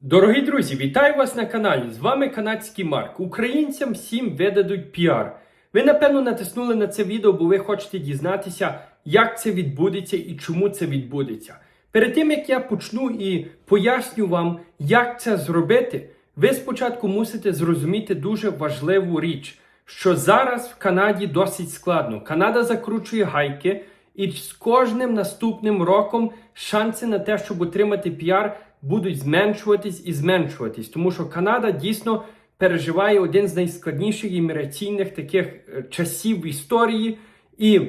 Дорогі друзі, вітаю вас на каналі. З вами канадський Марк. Українцям всім видадуть піар. Ви, напевно, натиснули на це відео, бо ви хочете дізнатися, як це відбудеться і чому це відбудеться. Перед тим як я почну і поясню вам, як це зробити, ви спочатку мусите зрозуміти дуже важливу річ, що зараз в Канаді досить складно. Канада закручує гайки, і з кожним наступним роком шанси на те, щоб отримати піар, будуть зменшуватись і зменшуватись, тому що Канада дійсно переживає один з найскладніших імміграційних таких е, часів в історії, і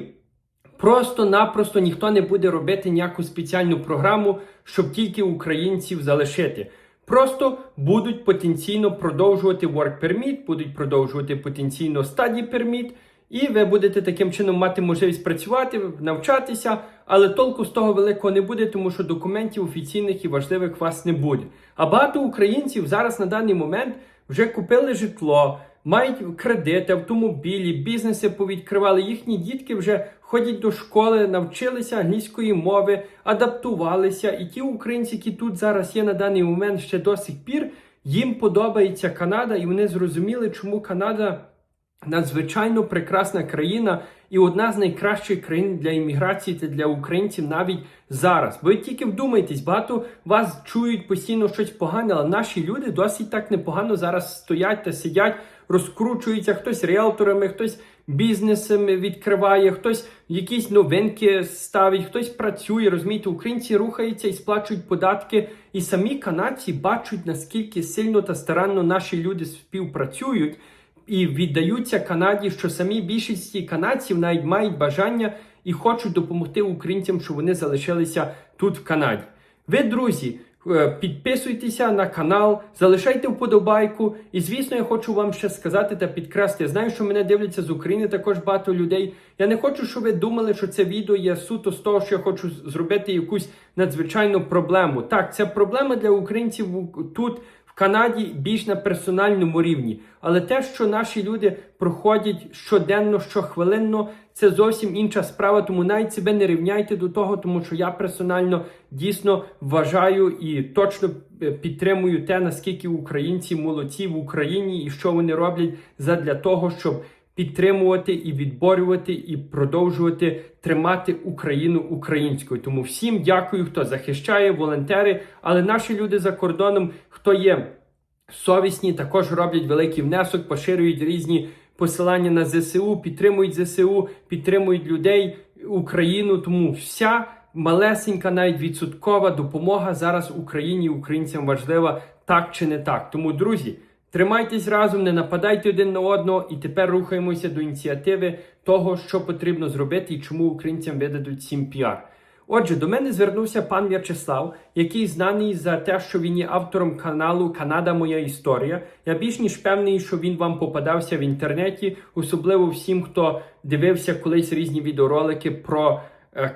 просто-напросто ніхто не буде робити ніяку спеціальну програму, щоб тільки українців залишити. Просто будуть потенційно продовжувати work permit, будуть продовжувати потенційно study permit, і ви будете таким чином мати можливість працювати, навчатися, але толку з того великого не буде, тому що документів офіційних і важливих у вас не буде. А багато українців зараз на даний момент вже купили житло, мають кредити, автомобілі, бізнеси повідкривали. Їхні дітки вже ходять до школи, навчилися англійської мови, адаптувалися. І ті українці, які тут зараз є на даний момент ще до сих пір, їм подобається Канада, і вони зрозуміли, чому Канада надзвичайно прекрасна країна і одна з найкращих країн для імміграції та для українців навіть зараз. Ви тільки вдумайтесь, багато вас чують постійно щось погане, але наші люди досить так непогано зараз стоять та сидять, розкручуються, хтось ріелторами, хтось бізнесами відкриває, хтось якісь новинки ставить, хтось працює. Розумієте, українці рухаються і сплачують податки. І самі канадці бачать, наскільки сильно та старанно наші люди співпрацюють і віддаються Канаді, що самі більшості канадців навіть мають бажання і хочуть допомогти українцям, щоб вони залишилися тут в Канаді. Ви, друзі, е, підписуйтеся на канал, залишайте вподобайку. І звісно, я хочу вам ще сказати та підкреслити. Я знаю, що мене дивляться з України також багато людей. Я не хочу, щоб ви думали, що це відео є суто з того, що я хочу зробити якусь надзвичайну проблему. Так, це проблема для українців тут. Канаді більш на персональному рівні, але те, що наші люди проходять щоденно, щохвилинно, це зовсім інша справа. Тому навіть себе не рівняйте до того, тому що я персонально дійсно вважаю і точно е, підтримую те, наскільки українці молодці в Україні і що вони роблять задля того, щоб підтримувати і відборювати, і продовжувати тримати Україну українською. Тому всім дякую, хто захищає, волонтери, але наші люди за кордоном, хто є совісні, також роблять великий внесок, поширюють різні посилання на ЗСУ, підтримують ЗСУ, підтримують людей, Україну. Тому вся малесенька, навіть відсоткова допомога зараз Україні і українцям важлива, так чи не так. Тому, друзі. Тримайтесь разом, не нападайте один на одного, і тепер рухаємося до ініціативи того, що потрібно зробити і чому українцям видадуть 7 піар. Отже, до мене звернувся пан В'ячеслав, який знаний за те, що він є автором каналу Канада Моя Історія. Я більш ніж певний, що він вам попадався в інтернеті, особливо всім, хто дивився колись різні відеоролики про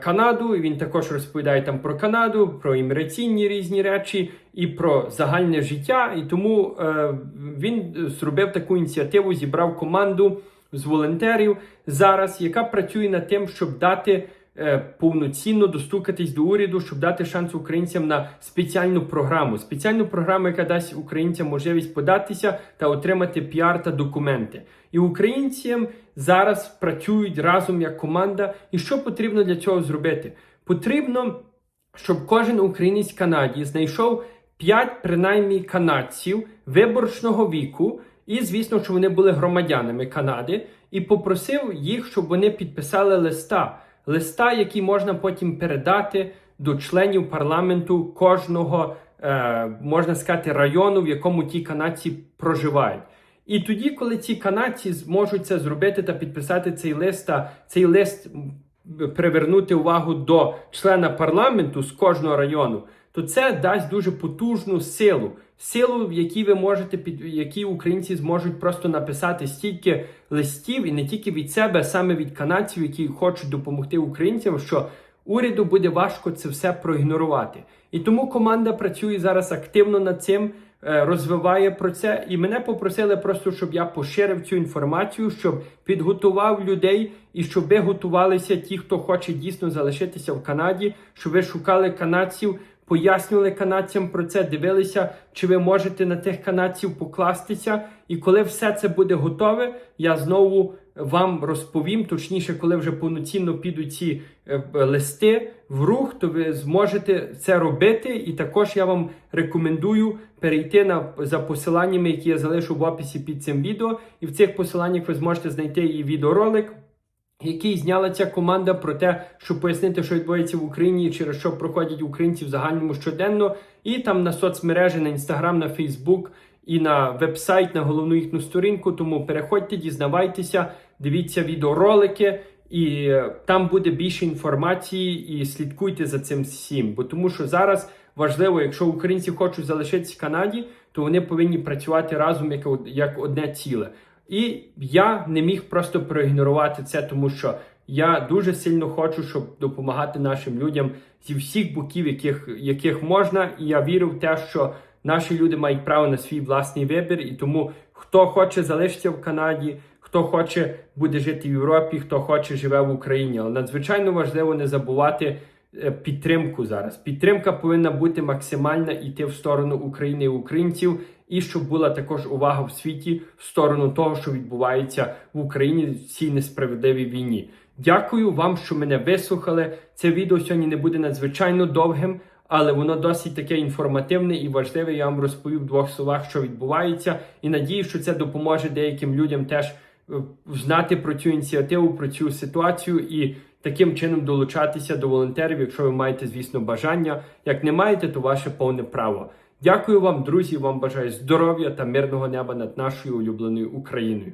Канаду. І Він також розповідає там про Канаду, про імміграційні різні речі і про загальне життя. І тому е, він зробив таку ініціативу, зібрав команду з волонтерів зараз, яка працює над тим, щоб дати. Е, Повноцінно достукатись до уряду, щоб дати шанс українцям на спеціальну програму. Спеціальну програму, яка дасть українцям можливість податися та отримати піар та документи. І українцям зараз працюють разом як команда. І що потрібно для цього зробити? Потрібно, щоб кожен українець в Канаді знайшов 5 принаймні канадців виборчного віку, і звісно, що вони були громадянами Канади, і попросив їх, щоб вони підписали листа. Листа, який можна потім передати до членів парламенту кожного, е, можна сказати, району, в якому ті канадці проживають. І тоді, коли ці канадці зможуть це зробити та підписати цей лист, цей лист привернути увагу до члена парламенту з кожного району, то це дасть дуже потужну силу. Силу, в якій ви можете під які українці зможуть просто написати стільки листів, і не тільки від себе, а саме від канадців, які хочуть допомогти українцям, що уряду буде важко це все проігнорувати. І тому команда працює зараз активно над цим, е, розвиває про це. І мене попросили просто, щоб я поширив цю інформацію, щоб підготував людей і щоб ви готувалися, ті, хто хоче дійсно залишитися в Канаді, щоб ви шукали канадців пояснювали канадцям про це, дивилися, чи ви можете на тих канадців покластися. І коли все це буде готове, я знову вам розповім, точніше, коли вже повноцінно підуть ці е, листи в рух, то ви зможете це робити. І також я вам рекомендую перейти на за посиланнями, які я залишу в описі під цим відео. І в цих посиланнях ви зможете знайти і відеоролик. Який зняла ця команда про те, щоб пояснити, що відбувається в Україні, через що проходять українці в загальному щоденно, і там на соцмережі, на інстаграм, на Фейсбук і на вебсайт, на головну їхню сторінку. Тому переходьте, дізнавайтеся, дивіться відеоролики, і е, там буде більше інформації. І слідкуйте за цим всім. Бо тому, що зараз важливо, якщо українці хочуть залишитися в Канаді, то вони повинні працювати разом як, як одне ціле. І я не міг просто проігнорувати це, тому що я дуже сильно хочу, щоб допомагати нашим людям зі всіх боків, яких, яких можна. І я вірю в те, що наші люди мають право на свій власний вибір. І тому хто хоче залишитися в Канаді, хто хоче буде жити в Європі, хто хоче живе в Україні. Але надзвичайно важливо не забувати е, підтримку зараз. Підтримка повинна бути максимальна йти в сторону України і українців, і щоб була також увага в світі в сторону того, що відбувається в Україні в цій несправедливій війні. Дякую вам, що мене вислухали. Це відео сьогодні не буде надзвичайно довгим, але воно досить таке інформативне і важливе. Я вам розповів в двох словах, що відбувається, і надію, що це допоможе деяким людям теж е, знати про цю ініціативу, про цю ситуацію і таким чином долучатися до волонтерів, якщо ви маєте, звісно, бажання. Як не маєте, то ваше повне право. Дякую вам, друзі. Вам бажаю здоров'я та мирного неба над нашою улюбленою Україною.